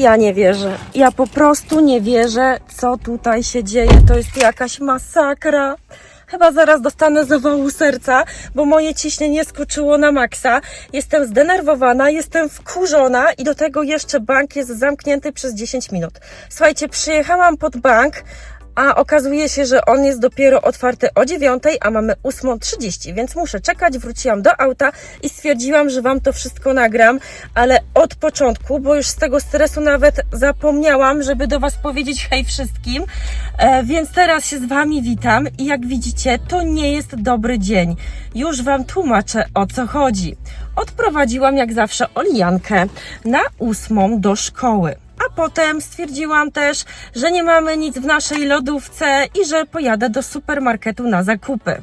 Ja nie wierzę. Ja po prostu nie wierzę, co tutaj się dzieje. To jest jakaś masakra. Chyba zaraz dostanę zawału serca, bo moje ciśnienie skoczyło na maksa. Jestem zdenerwowana, jestem wkurzona i do tego jeszcze bank jest zamknięty przez 10 minut. Słuchajcie, przyjechałam pod bank, a okazuje się, że on jest dopiero otwarty o 9, a mamy 8.30, więc muszę czekać. Wróciłam do auta i stwierdziłam, że Wam to wszystko nagram, ale od początku, bo już z tego stresu nawet zapomniałam, żeby do Was powiedzieć hej wszystkim, e, więc teraz się z Wami witam i jak widzicie, to nie jest dobry dzień. Już Wam tłumaczę o co chodzi. Odprowadziłam jak zawsze Olijankę na ósmą do szkoły. A potem stwierdziłam też, że nie mamy nic w naszej lodówce i że pojadę do supermarketu na zakupy.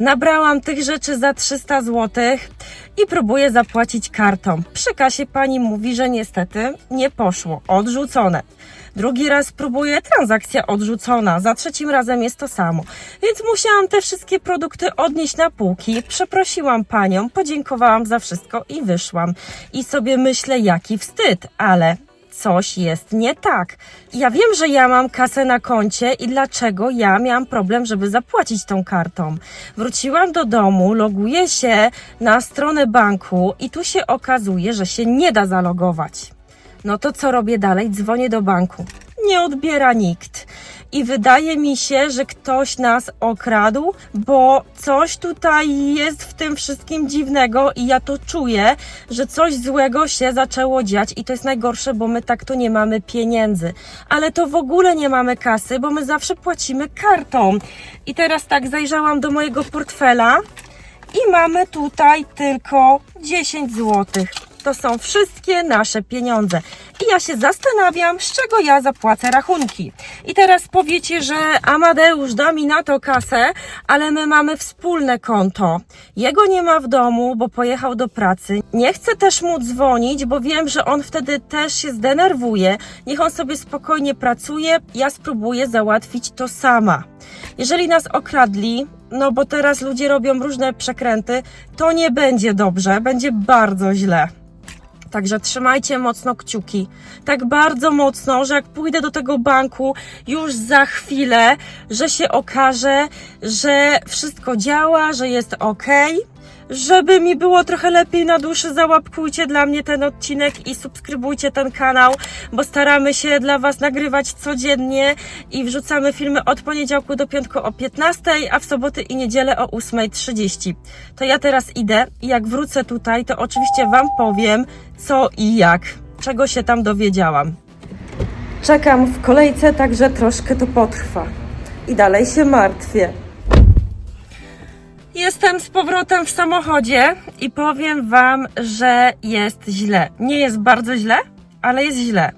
Nabrałam tych rzeczy za 300 zł i próbuję zapłacić kartą. Przy kasie pani mówi, że niestety nie poszło, odrzucone. Drugi raz próbuję, transakcja odrzucona. Za trzecim razem jest to samo. Więc musiałam te wszystkie produkty odnieść na półki. Przeprosiłam panią, podziękowałam za wszystko i wyszłam. I sobie myślę, jaki wstyd, ale coś jest nie tak. Ja wiem, że ja mam kasę na koncie i dlaczego ja miałam problem, żeby zapłacić tą kartą. Wróciłam do domu, loguję się na stronę banku i tu się okazuje, że się nie da zalogować. No to co robię dalej? Dzwonię do banku. Nie odbiera nikt. I wydaje mi się, że ktoś nas okradł, bo coś tutaj jest w tym wszystkim dziwnego i ja to czuję, że coś złego się zaczęło dziać i to jest najgorsze, bo my tak to nie mamy pieniędzy. Ale to w ogóle nie mamy kasy, bo my zawsze płacimy kartą. I teraz tak, zajrzałam do mojego portfela i mamy tutaj tylko 10 zł. To są wszystkie nasze pieniądze. Ja się zastanawiam, z czego ja zapłacę rachunki. I teraz powiecie, że Amadeusz da mi na to kasę, ale my mamy wspólne konto. Jego nie ma w domu, bo pojechał do pracy. Nie chcę też mu dzwonić, bo wiem, że on wtedy też się zdenerwuje. Niech on sobie spokojnie pracuje. Ja spróbuję załatwić to sama. Jeżeli nas okradli, no bo teraz ludzie robią różne przekręty, to nie będzie dobrze, będzie bardzo źle. Także trzymajcie mocno kciuki. Tak bardzo mocno, że jak pójdę do tego banku już za chwilę, że się okaże, że wszystko działa, że jest ok. Żeby mi było trochę lepiej na duszy, załapkujcie dla mnie ten odcinek i subskrybujcie ten kanał, bo staramy się dla Was nagrywać codziennie i wrzucamy filmy od poniedziałku do piątku o 15, a w soboty i niedzielę o 8.30. To ja teraz idę i jak wrócę tutaj, to oczywiście Wam powiem co i jak, czego się tam dowiedziałam. Czekam w kolejce, także troszkę to potrwa. I dalej się martwię. Jestem z powrotem w samochodzie i powiem Wam, że jest źle. Nie jest bardzo źle, ale jest źle.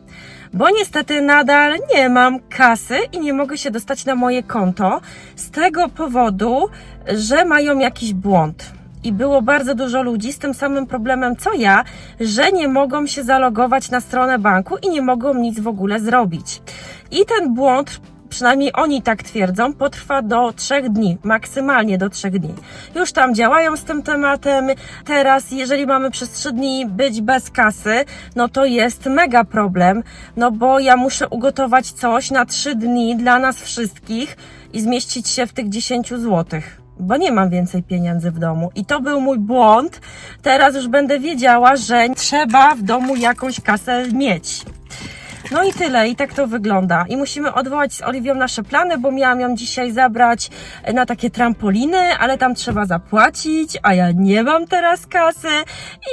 Bo niestety nadal nie mam kasy i nie mogę się dostać na moje konto z tego powodu, że mają jakiś błąd. I było bardzo dużo ludzi z tym samym problemem co ja, że nie mogą się zalogować na stronę banku i nie mogą nic w ogóle zrobić. I ten błąd przynajmniej oni tak twierdzą, potrwa do trzech dni, maksymalnie do trzech dni. Już tam działają z tym tematem. Teraz, jeżeli mamy przez trzy dni być bez kasy, no to jest mega problem, no bo ja muszę ugotować coś na trzy dni dla nas wszystkich i zmieścić się w tych 10 złotych bo nie mam więcej pieniędzy w domu. I to był mój błąd. Teraz już będę wiedziała, że trzeba w domu jakąś kasę mieć. No i tyle, i tak to wygląda. I musimy odwołać z Oliwią nasze plany, bo miałam ją dzisiaj zabrać na takie trampoliny, ale tam trzeba zapłacić, a ja nie mam teraz kasy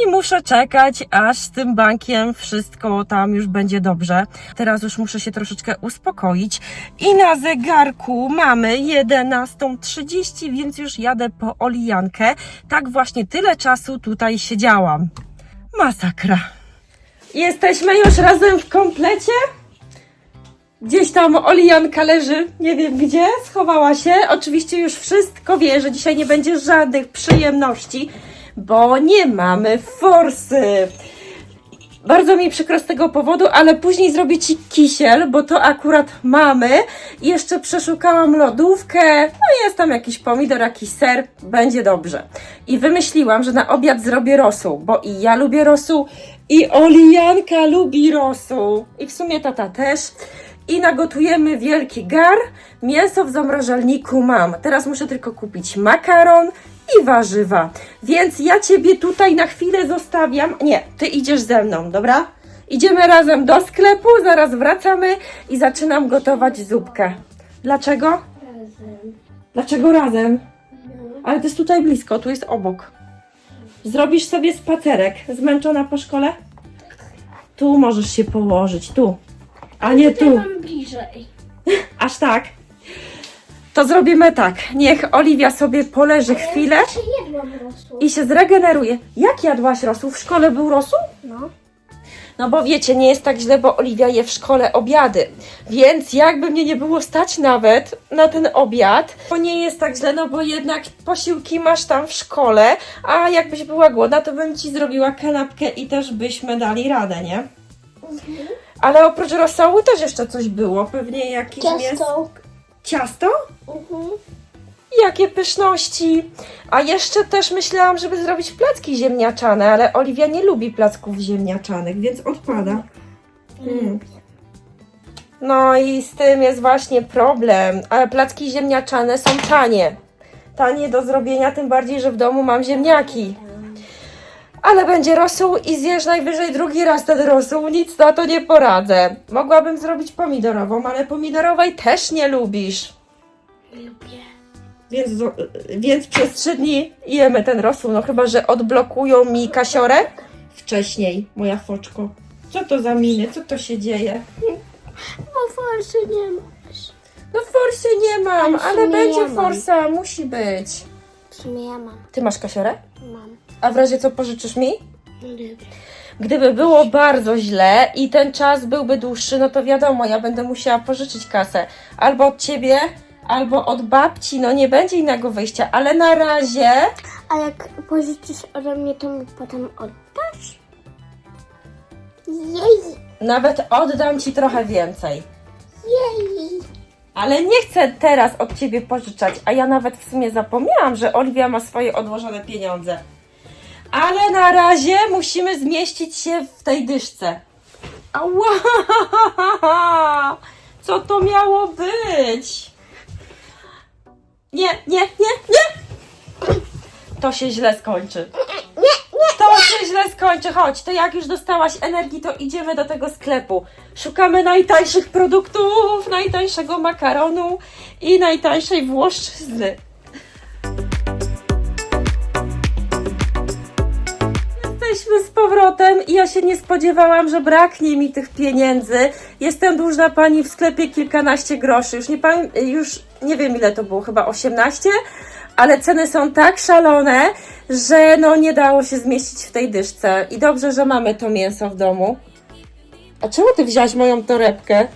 i muszę czekać, aż z tym bankiem wszystko tam już będzie dobrze. Teraz już muszę się troszeczkę uspokoić. I na zegarku mamy 11.30, więc już jadę po Olijankę. Tak właśnie tyle czasu tutaj siedziałam. Masakra. Jesteśmy już razem w komplecie. Gdzieś tam Olijanka leży, nie wiem gdzie, schowała się. Oczywiście już wszystko wie, że dzisiaj nie będzie żadnych przyjemności, bo nie mamy forsy. Bardzo mi przykro z tego powodu, ale później zrobię Ci kisiel, bo to akurat mamy. Jeszcze przeszukałam lodówkę, no jest tam jakiś pomidor, jakiś ser, będzie dobrze. I wymyśliłam, że na obiad zrobię rosół, bo i ja lubię rosół, I Olijanka lubi rosół. I w sumie tata też. I nagotujemy wielki gar. Mięso w zamrażalniku mam. Teraz muszę tylko kupić makaron i warzywa. Więc ja ciebie tutaj na chwilę zostawiam. Nie, ty idziesz ze mną, dobra? Idziemy razem do sklepu, zaraz wracamy i zaczynam gotować zupkę. Dlaczego? Razem. Dlaczego razem? No. Ale to jest tutaj blisko, tu jest obok. Zrobisz sobie spacerek. Zmęczona po szkole? Tu możesz się położyć, tu. A nie tu. mam bliżej. Aż tak. To zrobimy tak. Niech Oliwia sobie poleży chwilę Ja jeszcze jedłam rosół. i się zregeneruje. Jak jadłaś rosół? W szkole był rosół? No. No bo wiecie, nie jest tak źle, bo Oliwia je w szkole obiady. Więc jakby mnie nie było stać nawet na ten obiad, to nie jest tak źle, no bo jednak posiłki masz tam w szkole, a jakbyś była głodna, to bym ci zrobiła kanapkę i też byśmy dali radę, nie? Mhm. Ale oprócz rosołu też jeszcze coś było, pewnie jakieś. Ciasto. Ciasto? Mhm. Jakie pyszności! A jeszcze też myślałam, żeby zrobić placki ziemniaczane, ale Oliwia nie lubi placków ziemniaczanych, więc odpada. Mm. No i z tym jest właśnie problem. Ale placki ziemniaczane są tanie. Tanie do zrobienia, tym bardziej, że w domu mam ziemniaki. Ale będzie rosół i zjesz najwyżej drugi raz ten rosół, nic na to nie poradzę. Mogłabym zrobić pomidorową, ale pomidorowej też nie lubisz. Lubię. Więc, więc przez trzy dni jemy ten rosół, no chyba, że odblokują mi kasiorę wcześniej, moja foczko. Co to za miny? Co to się dzieje? Bo forsy nie masz. No forsy nie mam, Ale ale będzie mam. forsa, musi być. W sumie ja mam. Ty masz kasiorę? Mam. A w razie co pożyczysz mi? Dobra. Gdyby było bardzo źle i ten czas byłby dłuższy, no to wiadomo, ja będę musiała pożyczyć kasę. Albo od ciebie, albo od babci, no nie będzie innego wyjścia, ale na razie A jak pożyczysz ode mnie, to mi potem oddasz? Jej! nawet oddam ci trochę więcej. Jej! Ale nie chcę teraz od ciebie pożyczać, a ja nawet w sumie zapomniałam, że Oliwia ma swoje odłożone pieniądze. Ale na razie musimy zmieścić się w tej dyszce. Ała! Co to miało być? Nie, nie, nie, nie! To się źle skończy. To się źle skończy. Chodź, to jak już dostałaś energii, to idziemy do tego sklepu. Szukamy najtańszych produktów, najtańszego makaronu i najtańszej włoszczyzny. Jesteśmy z powrotem i ja się nie spodziewałam, że braknie mi tych pieniędzy. Jestem dłużna pani w sklepie kilkanaście groszy. Już nie, pamię- już nie wiem ile to było, chyba 18, ale ceny są tak szalone, że no nie dało się zmieścić w tej dyszce. I dobrze, że mamy to mięso w domu. A czemu ty wziąłeś moją torebkę?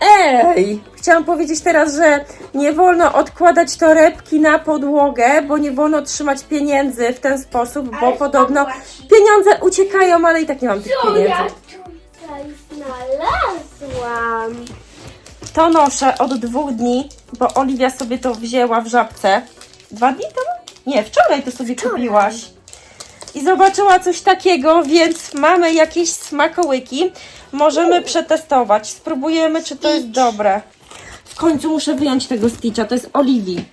Ej! Chciałam powiedzieć teraz, że nie wolno odkładać torebki na podłogę, bo nie wolno trzymać pieniędzy w ten sposób, bo Ale podobno pieniądze uciekają, ale i tak nie mam tych Co ja pieniędzy. tutaj znalazłam? To noszę od dwóch dni, bo Oliwia sobie to wzięła w żabce. Dwa dni temu? Nie, wczoraj to sobie kupiłaś. I zobaczyła coś takiego, więc mamy jakieś smakołyki. Możemy przetestować. Spróbujemy, czy to jest dobre. W końcu muszę wyjąć tego Stitcha, to jest Oliwii.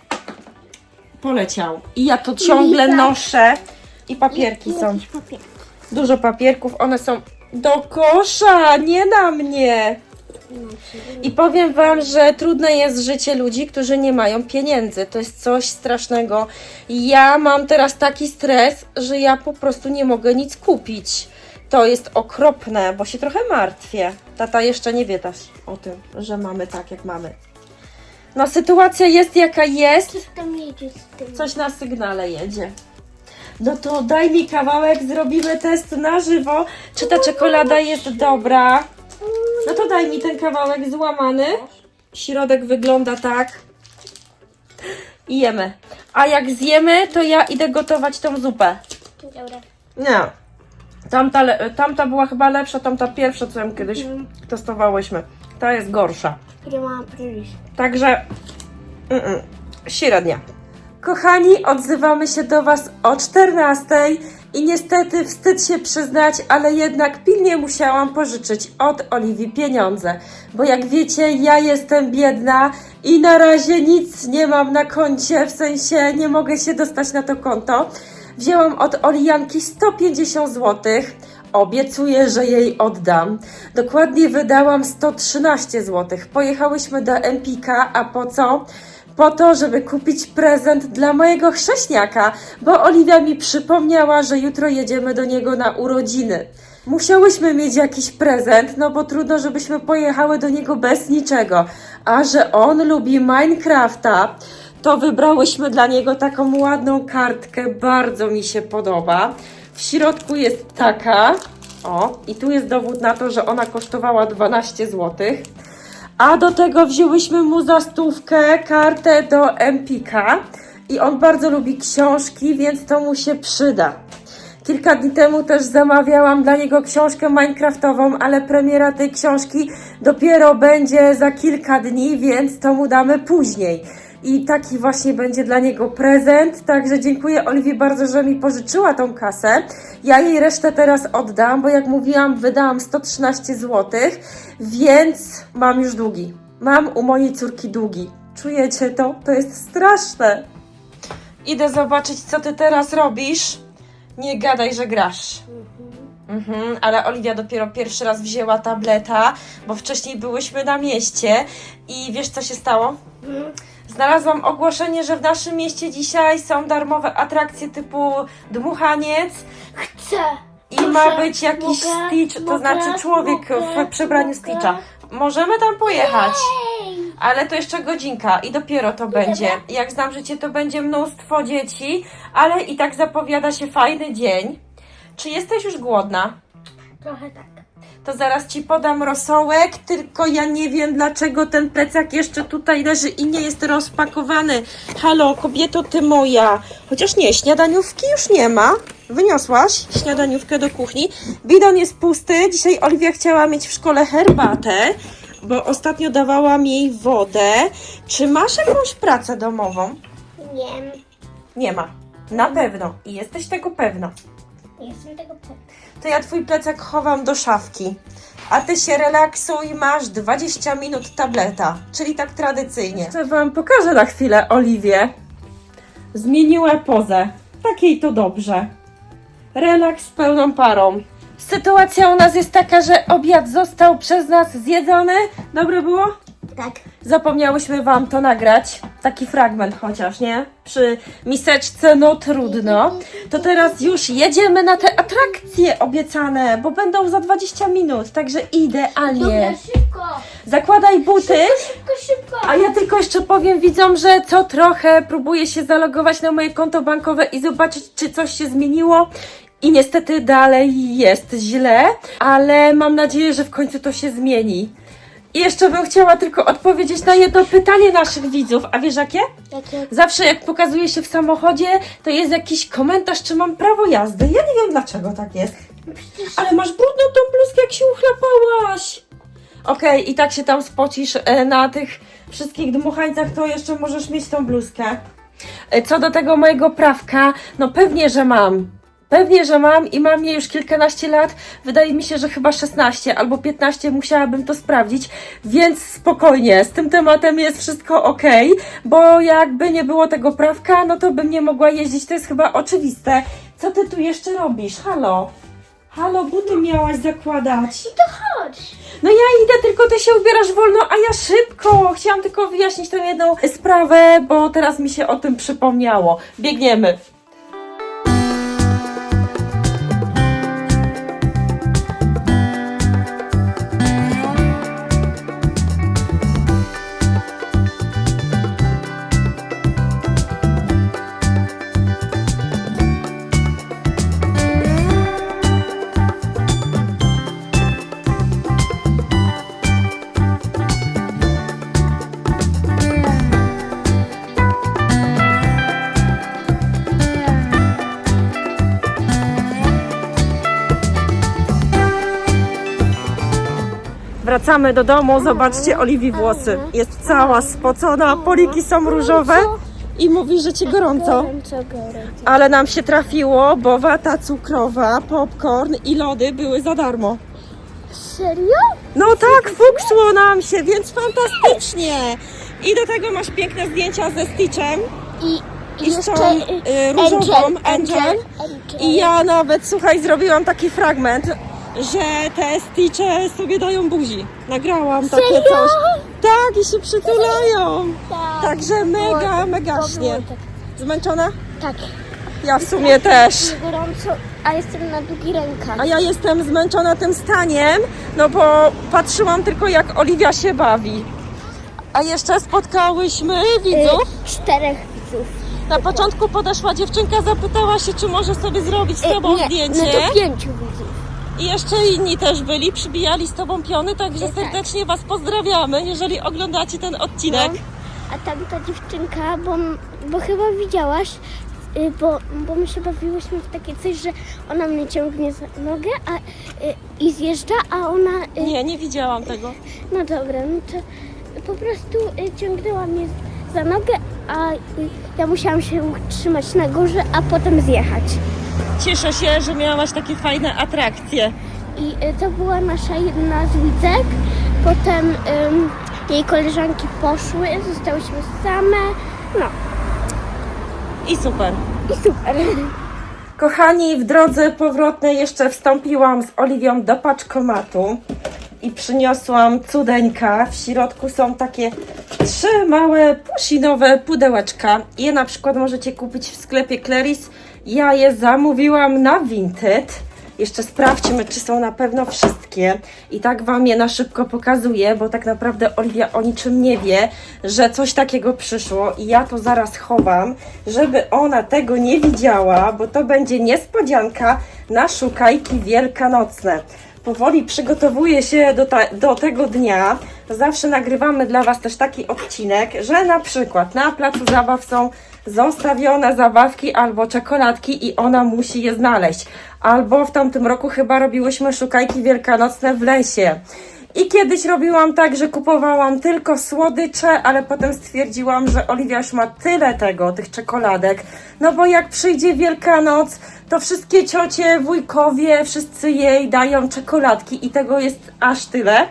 Poleciał. I ja to ciągle Oliwia. noszę. I papierki są. Jakiś papier. Dużo papierków, one są do kosza, nie na mnie. I powiem Wam, że trudne jest życie ludzi, którzy nie mają pieniędzy. To jest coś strasznego. Ja mam teraz taki stres, że ja po prostu nie mogę nic kupić. To jest okropne, bo się trochę martwię. Tata jeszcze nie wie też o tym, że mamy tak, jak mamy. No, sytuacja jest jaka jest. Coś tam jedzie z tym. Coś na sygnale jedzie. No to daj mi kawałek, zrobimy test na żywo, czy ta czekolada jest dobra. No to daj mi ten kawałek złamany. Środek wygląda tak. I jemy. A jak zjemy, to ja idę gotować tą zupę. Dobra. Nie. Tamta, le- tamta była chyba lepsza, tamta pierwsza, co ją kiedyś testowałyśmy. Ta jest gorsza. Mam? Także mm, średnia. Kochani, odzywamy się do Was o 14. I niestety wstyd się przyznać, ale jednak pilnie musiałam pożyczyć od Oliwii pieniądze. Bo jak wiecie, ja jestem biedna i na razie nic nie mam na koncie, w sensie nie mogę się dostać na to konto. Wzięłam od Olijanki 150 zł. Obiecuję, że jej oddam. Dokładnie wydałam 113 zł. Pojechałyśmy do Empika, a po co? Po to, żeby kupić prezent dla mojego chrześniaka, bo Oliwia mi przypomniała, że jutro jedziemy do niego na urodziny. Musiałyśmy mieć jakiś prezent, no bo trudno, żebyśmy pojechały do niego bez niczego. A że on lubi Minecrafta, to wybrałyśmy dla niego taką ładną kartkę, bardzo mi się podoba. W środku jest taka, o, i tu jest dowód na to, że ona kosztowała 12 zł. A do tego wzięłyśmy mu za stówkę kartę do Empika i on bardzo lubi książki, więc to mu się przyda. Kilka dni temu też zamawiałam dla niego książkę Minecraftową, ale premiera tej książki dopiero będzie za kilka dni, więc to mu damy później. I taki właśnie będzie dla niego prezent. Także dziękuję Oliwii bardzo, że mi pożyczyła tą kasę. Ja jej resztę teraz oddam, bo jak mówiłam, wydałam 113 zł, więc mam już długi. Mam u mojej córki długi. Czujecie to? To jest straszne. Idę zobaczyć, co ty teraz robisz. Nie gadaj, że grasz. Mhm, ale Oliwia dopiero pierwszy raz wzięła tableta, bo wcześniej byłyśmy na mieście i wiesz co się stało? Znalazłam ogłoszenie, że w naszym mieście dzisiaj są darmowe atrakcje typu dmuchaniec Chcę. i Proszę, ma być jakiś mogę, Stitch, to mogę, znaczy człowiek mogę, w przebraniu mogę. Stitcha. Możemy tam pojechać. Ej. Ale to jeszcze godzinka i dopiero to będzie. Jak znam życie, to będzie mnóstwo dzieci, ale i tak zapowiada się fajny dzień. Czy jesteś już głodna? Trochę tak. To zaraz ci podam rosołek, tylko ja nie wiem dlaczego ten plecak jeszcze tutaj leży i nie jest rozpakowany. Halo, kobieto ty moja. Chociaż nie, śniadaniówki już nie ma. Wyniosłaś śniadaniówkę do kuchni. Bidon jest pusty. Dzisiaj Oliwia chciała mieć w szkole herbatę, bo ostatnio dawałam jej wodę. Czy masz jakąś pracę domową? Nie. Nie ma. Na pewno. I jesteś tego pewna. Jestem tego pewna. To ja twój plecak chowam do szafki. A ty się relaksuj, masz 20 minut tableta, czyli tak tradycyjnie. Chcę wam pokażę na chwilę Oliwię. Zmieniła pozę. Takiej to dobrze. Relaks z pełną parą. Sytuacja u nas jest taka, że obiad został przez nas zjedzony. Dobre było? Tak. Zapomniałyśmy wam to nagrać. Taki fragment chociaż, nie? Przy miseczce, no trudno. To teraz już jedziemy na te atrakcje obiecane, bo będą za 20 minut, także idealnie. Dobra, szybko. Zakładaj buty. Szybko, szybko. A ja tylko jeszcze powiem widzom, że co trochę próbuję się zalogować na moje konto bankowe i zobaczyć, czy coś się zmieniło. I niestety dalej jest źle, ale mam nadzieję, że w końcu to się zmieni. I jeszcze bym chciała tylko odpowiedzieć na jedno pytanie naszych widzów. A wiesz jakie? Jakie? Zawsze jak pokazuje się w samochodzie, to jest jakiś komentarz, czy mam prawo jazdy. Ja nie wiem dlaczego tak jest. Ale masz brudną tą bluzkę, jak się uchlapałaś. Okej, i tak się tam spocisz e, na tych wszystkich dmuchańcach, to jeszcze możesz mieć tą bluzkę. E, co do tego mojego prawka, no pewnie, że mam. Pewnie, że mam i mam je już kilkanaście lat. Wydaje mi się, że chyba 16 albo 15 musiałabym to sprawdzić, więc spokojnie, z tym tematem jest wszystko ok, bo jakby nie było tego prawka, no to bym nie mogła jeździć, to jest chyba oczywiste. Co ty tu jeszcze robisz? Halo? Halo, buty miałaś zakładać. to chodź. No ja idę, tylko ty się ubierasz wolno, a ja szybko. Chciałam tylko wyjaśnić tę jedną sprawę, bo teraz mi się o tym przypomniało. Biegniemy. Wracamy do domu, zobaczcie Oliwii włosy. Jest cała spocona, poliki są różowe. I mówisz, że ci gorąco. Ale nam się trafiło, bo wata cukrowa, popcorn i lody były za darmo. Serio? No tak, fuksło nam się, więc fantastycznie. I do tego masz piękne zdjęcia ze Stitchem I, i z tą y, różową Angel, Angel. Angel. I ja nawet, słuchaj, zrobiłam taki fragment, że te Stitche sobie dają buzi. Nagrałam takie Serio? coś. Tak, i się przytulają. Tak. Także mega, mega było śnie. tak. Zmęczona? Tak. Ja w sumie też. Gorąco, a jestem na długich rękach. A ja jestem zmęczona tym staniem, no bo patrzyłam tylko jak Oliwia się bawi. A jeszcze spotkałyśmy widzów. Y, czterech widzów. Na początku podeszła dziewczynka, zapytała się, czy może sobie zrobić z Y, tobą nie, zdjęcie. No to pięciu widzów. I jeszcze inni też byli, przybijali z tobą piony, także Tak. serdecznie Was pozdrawiamy, jeżeli oglądacie ten odcinek. No. A tamta dziewczynka, bo, bo chyba widziałaś, y, bo, bo my się bawiłyśmy w takie coś, że ona mnie ciągnie za nogę a, y, i zjeżdża, a ona... y, Nie, nie widziałam tego. No dobra, no to po prostu ciągnęła mnie za nogę, a ja musiałam się utrzymać na górze, a potem zjechać. Cieszę się, że miałaś takie fajne atrakcje. I y, to była nasza jedna z widzek. Potem ym, jej koleżanki poszły, zostałyśmy same. No I super. i super. Kochani, w drodze powrotnej jeszcze wstąpiłam z Oliwią do paczkomatu i przyniosłam cudeńka. W środku są takie trzy małe pusinowe pudełeczka. Je na przykład możecie kupić w sklepie Claris. Ja je zamówiłam na Vinted. Jeszcze sprawdźmy, czy są na pewno wszystkie. I tak Wam je na szybko pokazuję, bo tak naprawdę Oliwia o niczym nie wie, że coś takiego przyszło. I ja to zaraz chowam, żeby ona tego nie widziała, bo to będzie niespodzianka na szukajki wielkanocne. Powoli przygotowuję się do, do tego dnia. Zawsze nagrywamy dla Was też taki odcinek, że na przykład na placu zabaw są zostawione zabawki albo czekoladki i ona musi je znaleźć. Albo w tamtym roku chyba robiłyśmy szukajki wielkanocne w lesie. I kiedyś robiłam tak, że kupowałam tylko słodycze, ale potem stwierdziłam, że Oliwia już ma tyle tego, tych czekoladek. No bo jak przyjdzie Wielkanoc, to wszystkie ciocie, wujkowie, wszyscy jej dają czekoladki i tego jest aż tyle.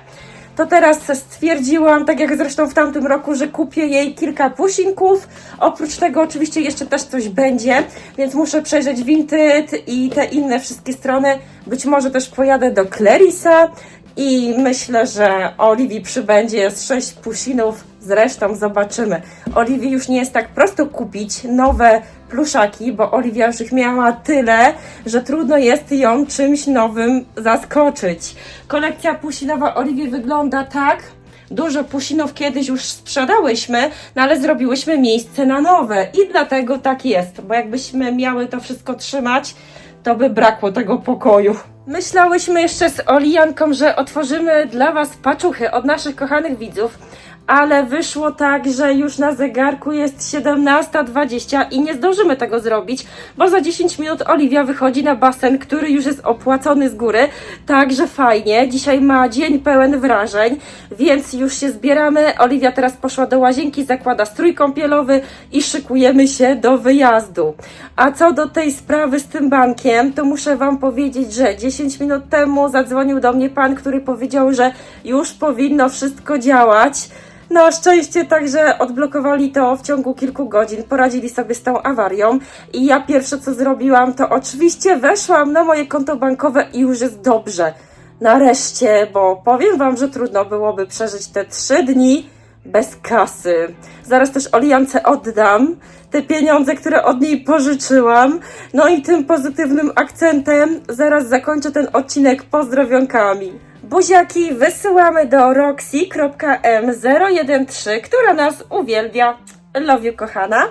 To teraz stwierdziłam, tak jak zresztą w tamtym roku, że kupię jej kilka pusinków. Oprócz tego oczywiście jeszcze też coś będzie, więc muszę przejrzeć Vinted i te inne wszystkie strony. Być może też pojadę do Clarisa i myślę, że Oliwii przybędzie z sześć pusinów. Zresztą zobaczymy. Oliwii już nie jest tak prosto kupić nowe pluszaki, bo Oliwia już ich miała tyle, że trudno jest ją czymś nowym zaskoczyć. Kolekcja pusinowa Oliwii wygląda tak. Dużo pusinów kiedyś już sprzedałyśmy, no ale zrobiłyśmy miejsce na nowe i dlatego tak jest, bo jakbyśmy miały to wszystko trzymać, to by brakło tego pokoju. Myślałyśmy jeszcze z Olijanką, że otworzymy dla Was paczuchy od naszych kochanych widzów, ale wyszło tak, że już na zegarku jest 17.20 i nie zdążymy tego zrobić, bo za 10 minut Oliwia wychodzi na basen, który już jest opłacony z góry, także fajnie. Dzisiaj ma dzień pełen wrażeń, więc już się zbieramy. Oliwia teraz poszła do łazienki, zakłada strój kąpielowy i szykujemy się do wyjazdu. A co do tej sprawy z tym bankiem, to muszę Wam powiedzieć, że 10 minut temu zadzwonił do mnie pan, który powiedział, że już powinno wszystko działać. Na szczęście także odblokowali to w ciągu kilku godzin, poradzili sobie z tą awarią i ja pierwsze co zrobiłam to oczywiście weszłam na moje konto bankowe i już jest dobrze. Nareszcie, bo powiem Wam, że trudno byłoby przeżyć te trzy dni bez kasy. Zaraz też Oliance oddam te pieniądze, które od niej pożyczyłam. No i tym pozytywnym akcentem zaraz zakończę ten odcinek pozdrowionkami. Buziaki wysyłamy do roxy.m013, która nas uwielbia. Love you, kochana.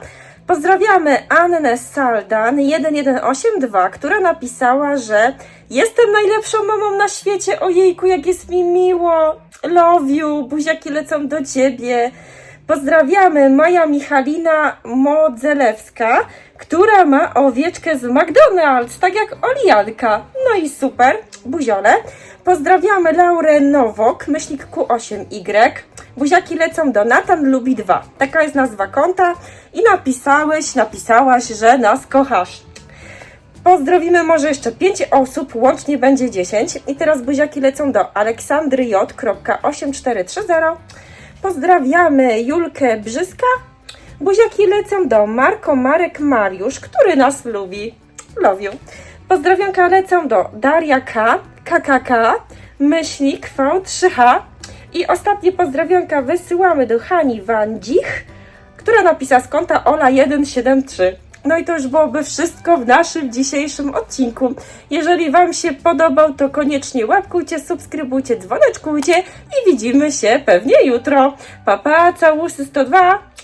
Pozdrawiamy Annę Saldan 1182, która napisała, że jestem najlepszą mamą na świecie. Ojejku, jak jest mi miło. Love you, buziaki lecą do ciebie. Pozdrawiamy Maja Michalina Modzelewska, która ma owieczkę z McDonald's, tak jak Olijanka. No i super, buziole. Pozdrawiamy Laurę Nowok, myślnik Q8Y. Buziaki lecą do Natan lubi dwa. Taka jest nazwa konta i napisałeś, napisałaś, że nas kochasz. Pozdrowimy może jeszcze 5 osób, łącznie będzie 10. I teraz buziaki lecą do Aleksandry J.8430. Pozdrawiamy Julkę Brzyska. Buziaki lecą do Marko Marek Mariusz, który nas lubi. Love you. Pozdrowionka lecą do Daria K, KKK, Myślnik V3H. I ostatnie pozdrowionka wysyłamy do Hani Wandzich, która napisała z konta Ola173. No i to już byłoby wszystko w naszym dzisiejszym odcinku. Jeżeli Wam się podobał, to koniecznie łapkujcie, subskrybujcie, dzwoneczkujcie i widzimy się pewnie jutro. Pa, pa, całusy 102!